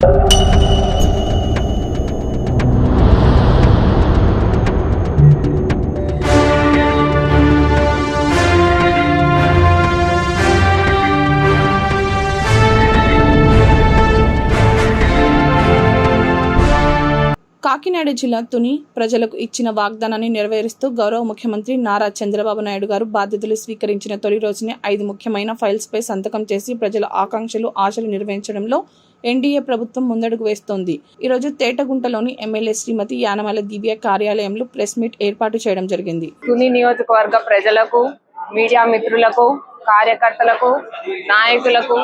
you. Kakinada జిల్లా తుని ప్రజలకు ఇచ్చిన వాగ్దానాన్ని నెరవేరుస్తూ గౌరవ ముఖ్యమంత్రి నారా చంద్రబాబు నాయుడు గారు బాధ్యతలు స్వీకరించిన తొలి రోజునే ఐదు ముఖ్యమైన ఫైల్స్పై సంతకం చేసి ప్రజల ఆకాంక్షలు ఆశలు నిర్వహించడంలో ఎన్డీఏ ప్రభుత్వం ముందడుగు వేస్తోంది. ఈరోజు తేటగుంటలోని ఎమ్మెల్యే శ్రీమతి యానమల దివ్య కార్యాలయంలో ప్రెస్ మీట్ ఏర్పాటు చేయడం జరిగింది. తుని నియోజకవర్గ ప్రజలకు మీడియా మిత్రులకు కార్యకర్తలకు నాయకులకు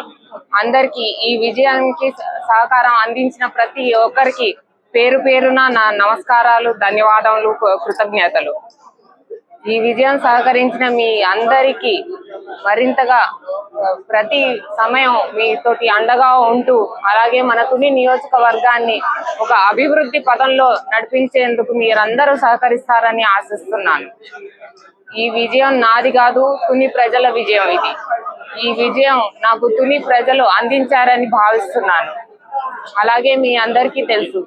అందరికీ ఈ విజయానికి సహకారం అందించిన ప్రతి ఒక్కరికి పేరు పేరున నా నమస్కారాలు ధన్యవాదములు కృతజ్ఞతలు. ఈ విజయం సహకరించిన మీ అందరికీ మరింతగా ప్రతి సమయం మీతోటి అండగా ఉంటూ అలాగే మన తుని నియోజకవర్గాన్ని ఒక అభివృద్ధి పదంలో నడిపించేందుకు మీరందరూ సహకరిస్తారని ఆశిస్తున్నాను. ఈ విజయం నాది కాదు తుని ప్రజల విజయం ఇది. ఈ విజయం నాకు తుని ప్రజలు అందించారని భావిస్తున్నాను. అలాగే మీ అందరికీ తెలుసు.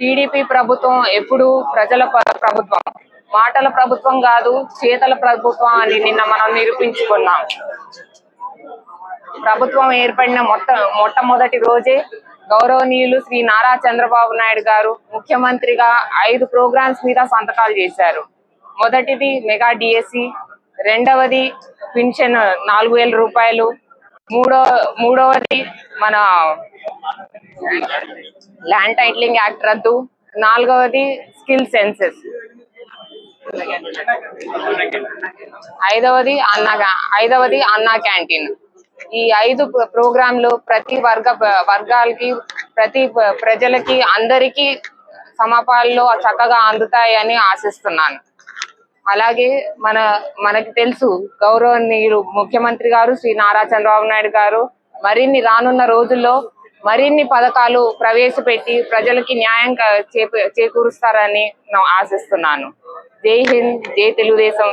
టీడీపీ ప్రభుత్వం ఎప్పుడు ప్రజల ప్రభుత్వం. మాటల ప్రభుత్వం కాదు చేతల ప్రభుత్వం అని నిన్న మనం నిరూపించుకున్నాం. ప్రభుత్వం ఏర్పడిన మొట్ట మొట్టమొదటి రోజే గౌరవనీయులు శ్రీ నారా చంద్రబాబు నాయుడు గారు ముఖ్యమంత్రిగా ఐదు ప్రోగ్రామ్స్ మీద సంతకాలు చేశారు. మొదటిది మెగా డిఎస్సి రెండవది పింఛన్ నాలుగు వేల రూపాయలు మూడో మూడవది మన ల్యాండ్ టైటిలింగ్ యాక్ట్ రద్దు. నాలుగవది స్కిల్ సెన్సెస్ ఐదవది అన్న ఐదవది అన్నా క్యాంటీన్ ఈ ఐదు ప్రోగ్రాంలు ప్రతి వర్గ వర్గాలకి ప్రతి ప్రజలకి అందరికీ సమపాల్లో చక్కగా అందుతాయని ఆశిస్తున్నాను. అలాగే మన మనకి తెలుసు గౌరవనీయులు ముఖ్యమంత్రి గారు శ్రీ నారా చంద్రబాబు నాయుడు గారు. మరిన్ని రానున్న రోజుల్లో మరిన్ని పథకాలు ప్రవేశపెట్టి ప్రజలకి న్యాయం చేకూరుస్తారని ఆశిస్తున్నాను. జై హింద్ జై తెలుగుదేశం.